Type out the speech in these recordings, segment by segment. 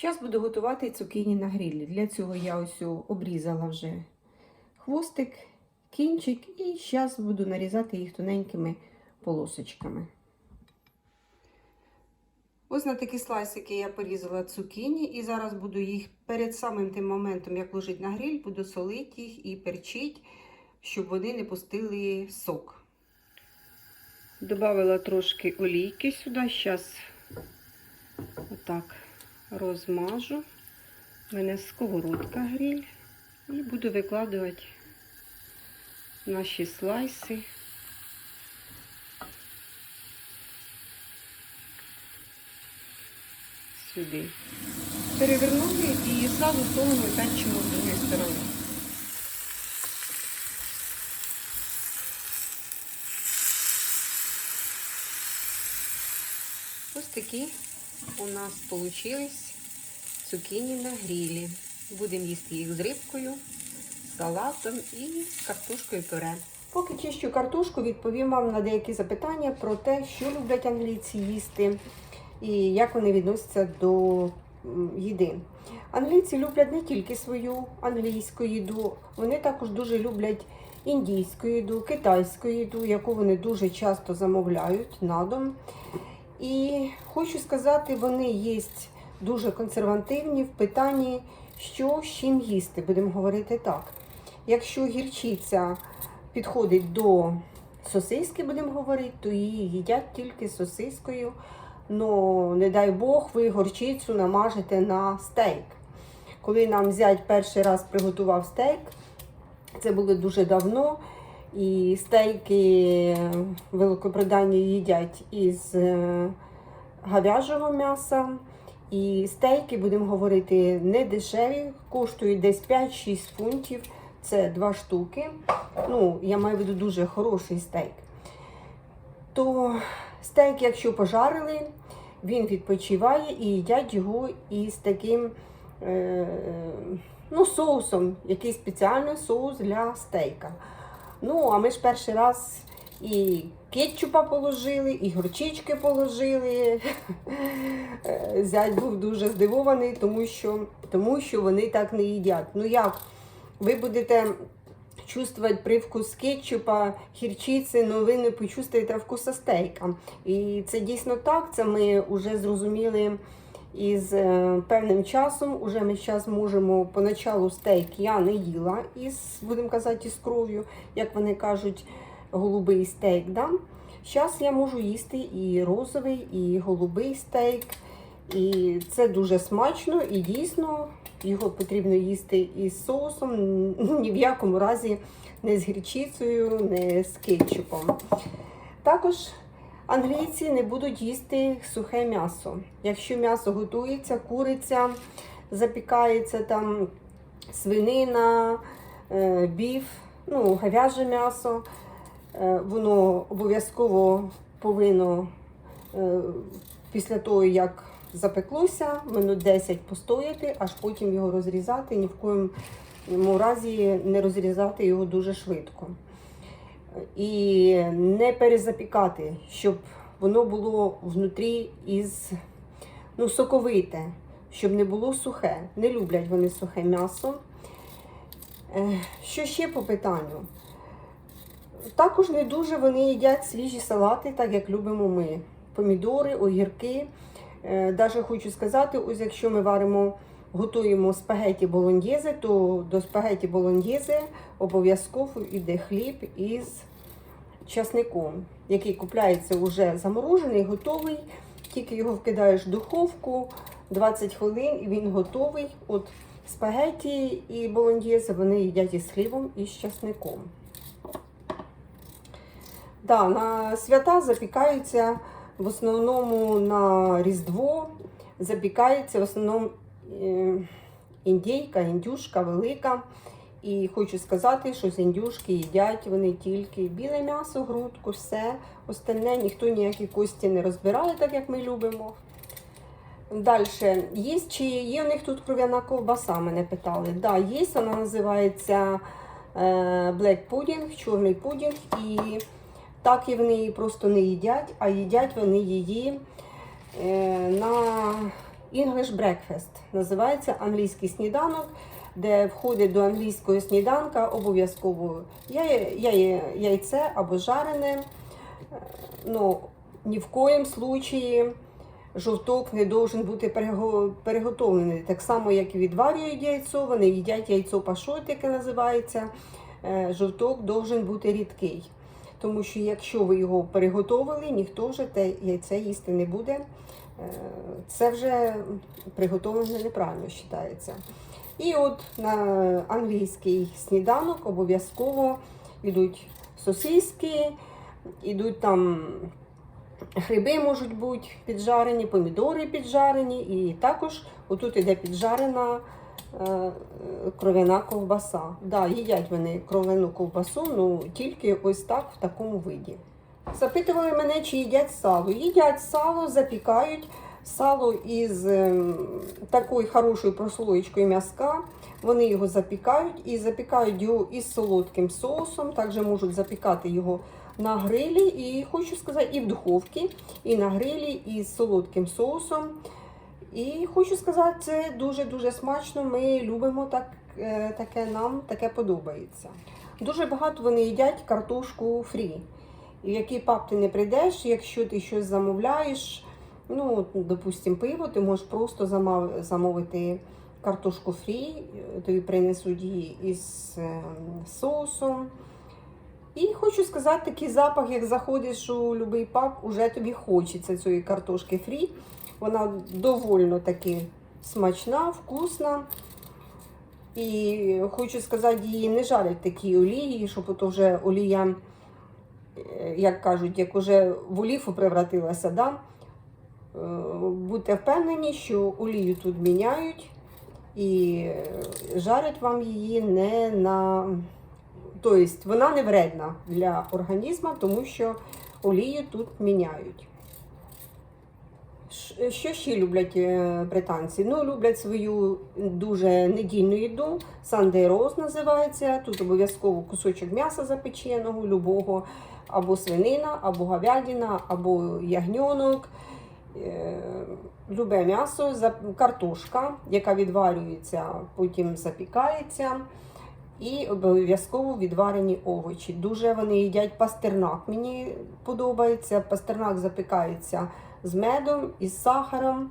Зараз буду готувати цукіні на грилі. Для цього я ось обрізала вже хвостик, кінчик і зараз буду нарізати їх тоненькими полосочками. Ось на такі слайсики я порізала цукіні і зараз буду їх перед самим тим моментом, як ложить на гриль, буду солити їх і перчити, щоб вони не пустили сок. Добавила трошки олійки сюди, зараз отак розмажу. У мене сковородка гриль. І буду викладувати наші слайси. Сюди. Перевернули і зразу солимо печимо з другої сторони. Ось такі у нас вийшли цукіні на грілі. Будемо їсти їх з рибкою, салатом і картошкою пюре. Поки чищу картошку, відповім вам на деякі запитання про те, що люблять англійці їсти і як вони відносяться до їди. Англійці люблять не тільки свою англійську їду, вони також дуже люблять індійську їду, китайську їду, яку вони дуже часто замовляють на дом. І хочу сказати, вони є дуже консервативні в питанні, що з чим їсти, будемо говорити так. Якщо гірчиця підходить до сосиски, будемо говорити, то її їдять тільки сосискою. Ну, не дай Бог, ви горчицю намажете на стейк. Коли нам зять перший раз приготував стейк, це було дуже давно. І стейки в Великобританії їдять із говяжого м'яса. І стейки, будемо говорити, не дешеві, коштують десь 5-6 фунтів. Це два штуки. Ну, я маю в виду дуже хороший стейк. То стейк, якщо пожарили, він відпочиває і їдять його із таким е, ну, соусом, який спеціальний соус для стейка. Ну, а ми ж перший раз і кетчупа положили, і горчички положили. Зять був дуже здивований, тому що, тому що вони так не їдять. Ну як? Ви будете чувствувати привкус кетчупа, гірчиці, але ви не почувствуєте вкуса стейка. І це дійсно так. Це ми вже зрозуміли із е, певним часом. Уже ми зараз можемо поначалу стейк я не їла із, будемо казати, із кров'ю, як вони кажуть, голубий стейк. Да? Зараз я можу їсти і розовий, і голубий стейк. І це дуже смачно і дійсно його потрібно їсти із соусом, ні в якому разі не з гірчицею, не з кетчупом. Також англійці не будуть їсти сухе м'ясо. Якщо м'ясо готується, куриця, запікається там свинина, е, біф, ну, говяже м'ясо, е, воно обов'язково повинно е, після того, як запеклося, минут 10 постояти, аж потім його розрізати, ні в коєму разі не розрізати його дуже швидко. І не перезапікати, щоб воно було внутрі із ну, соковите, щоб не було сухе. Не люблять вони сухе м'ясо. Що ще по питанню? Також не дуже вони їдять свіжі салати, так як любимо ми. Помідори, огірки. Даже хочу сказати, ось якщо ми варимо, готуємо спагеті болоньєзе, то до спагеті болоньєзе обов'язково йде хліб із часником, який купляється вже заморожений, готовий. Тільки його вкидаєш в духовку 20 хвилин і він готовий. От спагеті і болоньєзе вони їдять із хлібом і з часником. Да, на свята запікаються в основному на Різдво запікається в основному індійка, індюшка велика. І хочу сказати, що з індюшки їдять вони тільки біле м'ясо, грудку, все. Остальне ніхто ніякі кості не розбирає, так як ми любимо. Далі, є чи є у них тут кров'яна ковбаса, мене питали. Так, да, є, вона називається е, Black Pudding, чорний пудінг. І так і вони її просто не їдять, а їдять вони її е, на English Breakfast. Називається англійський сніданок, де входить до англійського сніданка обов'язково яйце або жарене. Ну, ні в коїм случаї жовток не должен бути переготовлений. Так само, як і відварюють яйцо, вони їдять яйцо пашот, яке називається. Е, Жовток должен бути рідкий. Тому що якщо ви його переготовили, ніхто вже те яйце їсти не буде. Е, Це вже приготовлене неправильно вважається. І от на англійський сніданок обов'язково йдуть сосиски, йдуть там гриби можуть бути піджарені, помідори піджарені, і також отут іде піджарена е, кров'яна ковбаса. Да, їдять вони кров'яну ковбасу, ну тільки ось так в такому виді. Запитували мене, чи їдять сало. Їдять сало, запікають сало із ем, такою хорошою прослоєчкою м'язка. Вони його запікають і запікають його із солодким соусом. Також можуть запікати його на грилі. І хочу сказати, і в духовці, і на грилі із солодким соусом. І хочу сказати, це дуже-дуже смачно. Ми любимо так, е, таке нам таке подобається. Дуже багато вони їдять картошку фрі. Який паб ти не прийдеш, якщо ти щось замовляєш, ну, допустим, пиво, ти можеш просто замов- замовити картошку фрі, е, тобі принесуть її із е, соусом. І хочу сказати, такий запах, як заходиш у будь-який паб, уже тобі хочеться цієї картошки фрі. Вона довольно таки смачна, вкусна. І хочу сказати, її не жарять в такій олії, щоб ото вже олія, як кажуть, як уже в оліфу превратилася. Да? Е, Будьте впевнені, що олію тут міняють і е, жарять вам її не на. Тобто вона не вредна для організму, тому що олію тут міняють. Що ще люблять е, британці? Ну, люблять свою дуже недільну їду. Sunday roast називається. Тут обов'язково кусочок м'яса запеченого, любого, або свинина, або говядина, або ягньонок. Е, Любе м'ясо, картошка, яка відварюється, потім запікається. І обов'язково відварені овочі. Дуже вони їдять пастернак. Мені подобається. Пастернак запікається з медом і з сахаром.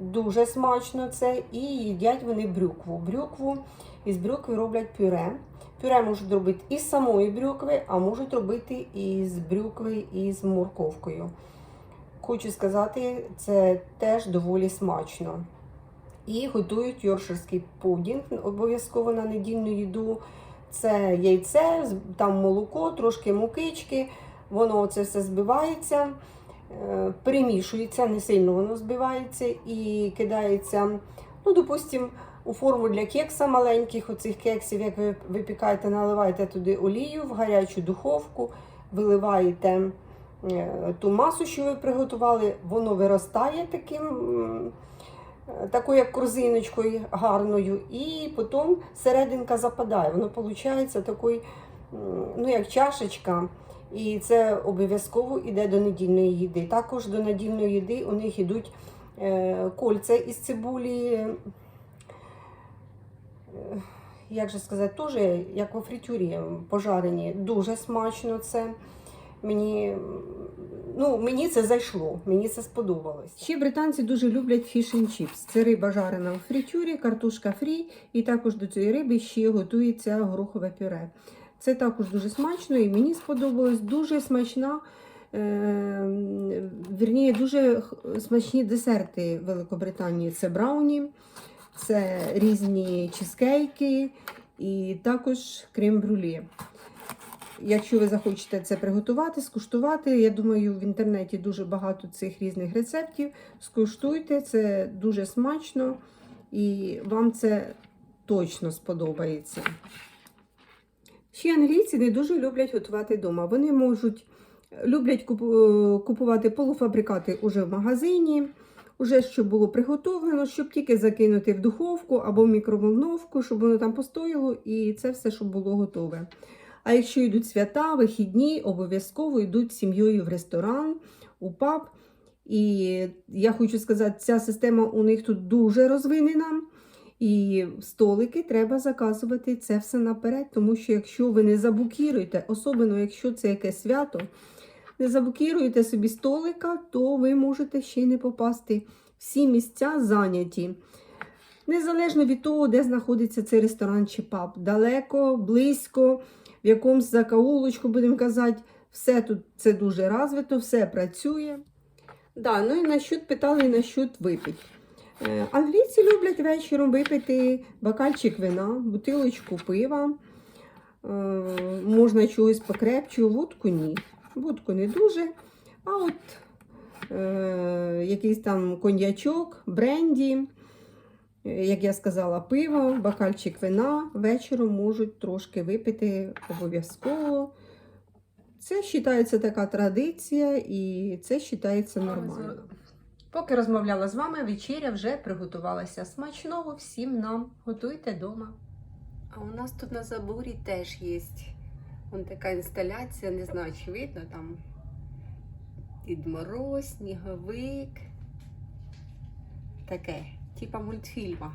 Дуже смачно це. І їдять вони брюкву. Брюкву із брюкви роблять пюре. Пюре можуть робити із самої брюкви, а можуть робити із брюкви і з морковкою. Хочу сказати, це теж доволі смачно. І готують йорширський пудінг обов'язково на недільну їду. Це яйце, там молоко, трошки мукички. Воно це все збивається, е, перемішується, не сильно воно збивається і кидається, ну, допустим, у форму для кекса маленьких, оцих кексів, як ви випікаєте, наливаєте туди олію в гарячу духовку, виливаєте е, ту масу, що ви приготували, воно виростає таким. Такою як корзиночкою гарною, і потім серединка западає. Воно виходить такий, м, ну як чашечка, і це обов'язково йде до недільної їди. Також до недільної їди у них йдуть е, кольця із цибулі. Як же сказати, теж як у фритюрі пожарені. Дуже смачно це. Мені, ну, мені це зайшло, мені це сподобалось. Ще британці дуже люблять фіш and чіпс. Це риба жарена у фритюрі, картошка фрі, і також до цієї риби ще готується горохове пюре. Це також дуже смачно і мені сподобалось. Дуже смачна. Е, вірніше, дуже смачні десерти Великобританії. Це брауні, це різні чизкейки і також крем-брюле. Якщо ви захочете це приготувати, скуштувати, я думаю, в інтернеті дуже багато цих різних рецептів. Скуштуйте, це дуже смачно і вам це точно сподобається. Ще англійці не дуже люблять готувати вдома. Вони можуть люблять купувати полуфабрикати уже в магазині, уже щоб було приготовлено, щоб тільки закинути в духовку або в мікроволновку, щоб воно там постояло, і це все, щоб було готове. А якщо йдуть свята, вихідні, обов'язково йдуть з сім'єю в ресторан, у паб І я хочу сказати, ця система у них тут дуже розвинена. І столики треба заказувати це все наперед, тому що якщо ви не забукіруєте, особливо якщо це якесь свято, не забукіруєте собі столика, то ви можете ще й не попасти. Всі місця зайняті. Незалежно від того, де знаходиться цей ресторан чи паб. Далеко, близько, в якомусь закаулочку, будемо казати, все тут це дуже розвито, все працює. Да, ну і насчет питали насчет випить. Е, Англійці люблять вечором випити бокальчик вина, бутилочку пива. Е, Можна чогось покрепчого, водку ні. Водку не дуже. А от е, якийсь там коньячок, бренді, як я сказала, пиво, бокальчик вина вечором можуть трошки випити обов'язково. Це вважається така традиція і це вважається нормально. Поки розмовляла з вами, вечеря вже приготувалася. Смачного всім нам. Готуйте вдома. А у нас тут на заборі теж є вон така інсталяція, не знаю, чи видно там Дід Мороз, сніговик. Таке, типа мультфільма.